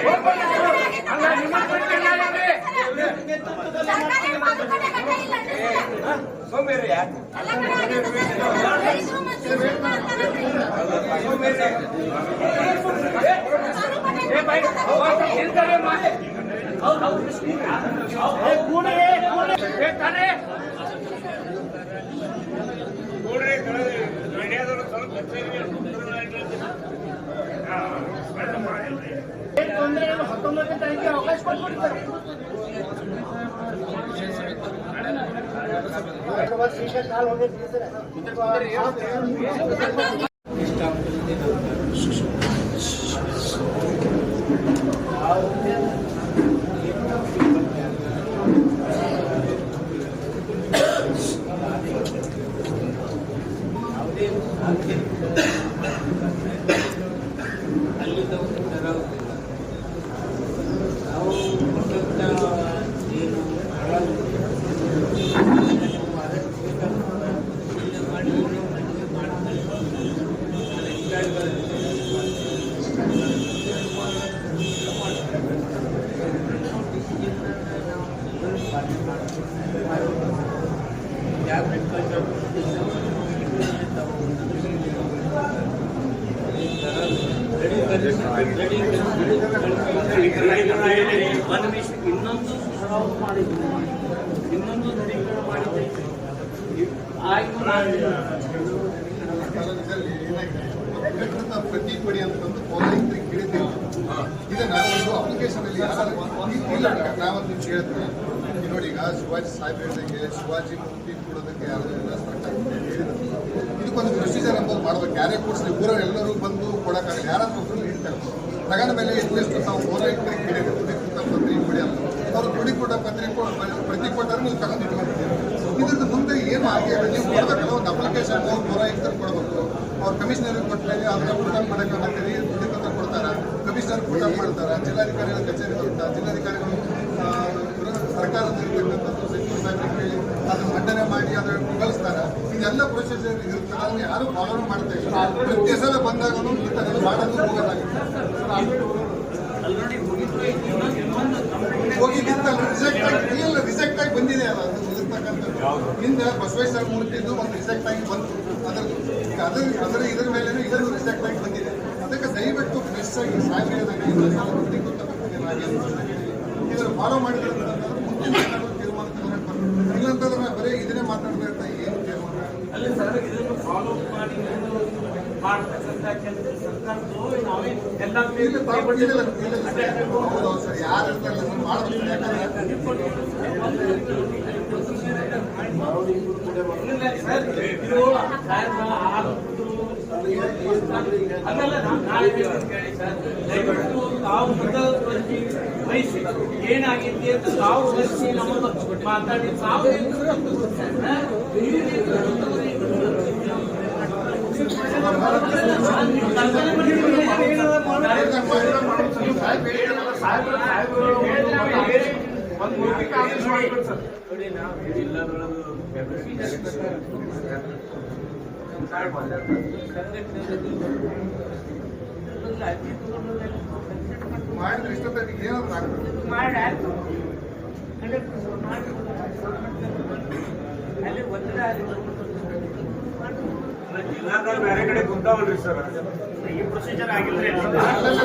ಅಲ್ಲ ನಿಮ್ಮ ಬಿಡ್ತಿಲ್ಲ ಯಾರೇ? ಸರ್ಕಾರಿ ಮಾತುಕತೆ ಗಂಟೆ ಇಲ್ಲ ಅಂದ್ರೆ ಸೋಮೇರಿ ಯಾಕೆ? ಎಲ್ಲ ಕಡೆ ಆಗಿದೆ ಸರ್. ರೈತರು ಮತ್ತು ಸರ್ಕಾರದವರು ಏ ಬೈ, ಅವ್ರು ಇರ್ತಾರೆ ಮಾಡಿ. ಏ ತಾನೇ? ಒಂದು ನಿಮಿಷ ಇನ್ನೊಂದು ಇನ್ನೊಂದು ಪ್ರಕೃತ ಪ್ರತಿ ಅಂತಂದು ಪೌರಾಯುಕ್ತರಿಗೆ ಕೇಳಿದ್ದೇವೆ ಇದನ್ನ ಒಂದು ಅಪ್ಲಿಕೇಶನ್ ಅಲ್ಲಿ ಇಲ್ಲ ನಾವೊಂದು ನೋಡಿ ಈಗ ಶಿವಾಜಿ ಸಾಹೇಬ್ ಶಿವಾಜಿ ಮೂರ್ತಿ ಕೊಡೋದಕ್ಕೆ ಯಾರು ಎಲ್ಲ ಮಾಡ್ಬೇಕು ಯಾರೇ ಕೊಡಿಸ್ಲಿ ಊರಲ್ಲಿ ಎಲ್ಲರೂ ಬಂದು ಕೊಡೋಕ್ಕಾಗಲ್ಲ. ಯಾರಾದ್ರೂ ಒಬ್ಬರು ಹೇಳ್ತಾರೆ ತಗೊಂಡ ಮೇಲೆ ಎಟ್ಲೀಸ್ಟ್ ನಾವು ಪೌರಾಯುಕ್ತರಿಗೆ ಕೇಳಿ ಪಡೆಯಲ್ಲ ಅವರು ತುಡಿ ಕೊಟ್ಟ ಪತ್ರಿಕೆ ಪ್ರತಿ ಕೊಟ್ಟರೆ ನೀವು ತಗೊಂಡು ಇಟ್ಕೊಂಡಿದ್ದೀರಿ ಇದ್ರದ್ದು ಮುಂದೆ ಏನು ಆಗಿದೆ ನೀವು ಕೊಡಬೇಕಲ್ಲ ಒಂದು ಅಪ್ಲಿಕೇಶನ್ ಪೌರಾಯುಕ್ತರು ಕೊಡಬೇಕು. ಅವ್ರು ಕಮಿಷನರ್ಗೆ ಕೊಟ್ಟರೆ ಅದನ್ನ ಪುಟಪ್ ಮಾಡಕ್ಕೆ ಹಾಕ್ತೀರಿ ದುಡ್ಡು ಕೊಟ್ಟು ಕೊಡ್ತಾರ. ಕಮಿಷನರ್ ಕೂಡ ಮಾಡ್ತಾರ. ಜಿಲ್ಲಾಧಿಕಾರಿಗಳ ಕಚೇರಿ ಅಂತ ಜಿಲ್ಲಾಧಿಕಾರಿಗಳು ಆ, ಸರ್ಕಾರದ ಇರ್ತಕ್ಕಂಥದ್ದು ಸಚಿವ ಸಾಹೇಬ್ರಿಗೆ ಅದನ್ನ ಮಂಡನೆ ಮಾಡಿ ಅದನ್ನು ಕಳಿಸ್ತಾರ ಇದೆಲ್ಲ ಪ್ರೊಸೀಜರ್ ಇರುತ್ತೆ. ಅಲ್ಲಿ ಯಾರು ಫಾಲೋ ಮಾಡ್ತಾ ಇಲ್ಲ. ಪ್ರತಿ ಸಲ ಬಂದಾಗ ಮಾಡೋದು ಹೋಗೋದಾಗುತ್ತೆ ಹೋಗಿದ್ದಿತ್ತಲ್ಲ ರಿಜೆಕ್ಟ್ ಆಗಿ ಇಲ್ಲ ಬಂದಿದೆ ಅಲ್ಲ ಅದು ಇರ್ತಕ್ಕಂಥದ್ದು ಹಿಂದೆ ಬಸವೇಶ್ವರ ಮೂರ್ತಿದ್ದು ಒಂದು ರಿಸೆಕ್ಟ್ ಆಗಿ ಬಂತು. ಅದ್ರ ಈಗ ಅದ್ರ, ಅದರ ಇದ್ರ ಮೇಲೆ ಇದನ್ನು ರಿಸೆಕ್ಟ್ ಆಗಿ ಬಂದಿದೆ. ಅದಕ್ಕೆ ದಯವಿಟ್ಟು ಫ್ರೆಶ್ ಆಗಿ ಸಾವಿರ ಇದರ ಫಾಲೋ ಮಾಡಿದ್ರೆ ಮುಂದಿನ ಏನಾದ್ರು ತೀರ್ಮಾನ ತಗೊಳಕ್ ಬರ್ತದೆ ಇಲ್ಲಂತಂದ್ರೆ ಬರೀ ಇದನ್ನೇ ಮಾತಾಡ್ತಾ ಇರ್ತಾ ಏನು ತೀರ್ಮಾನ ಅಲ್ಲ ಸರ್ ಇದನ್ನು ಫಾಲೋ ಮಾಡಿ ಮಾಡ್ತಕ್ಕಂಥ ಕೆಲಸ ನಾವೇ ಎಲ್ಲ ಇದು ಅದೆಲ್ಲ ನಾನು ನಾಳೆ ಹೇಳ್ತೀನಿ ಕೇಳಿ ಸರ್. ದಯವಿಟ್ಟು ತಾವು ಮುತುವರ್ಜಿ ವಹಿಸಿ. ಏನಾಗಿದೆ ಅಂತ ತಾವು ವಹಿಸಿ ನಮ್ಮನ್ನು ಮಾತಾಡಿ. ತಾವು ಒಂದು ಮೀಟಿಂಗ್ ಆಫೀಸ್ ಮಾಡ್ಬಿಡಿ ಸರ್. ನೋಡಿ ನಾವು ಎಲ್ಲದರಲ್ಲೂ ಮಾಡಿದ್ರೆ ಇಷ್ಟೊತ್ತಿಗೆ ಏನಾದ್ರು ಆಗ್ತದೆ ಆಯ್ತು ಅಲ್ಲಿ ಜಿಲ್ಲಾದಾಗ ಬೇರೆ ಕಡೆ ಗೊತ್ತಾವಲ್ರಿ ಸರ್. ಈ ಪ್ರೊಸೀಜರ್ ಅಲ್ಲಲ್ಲ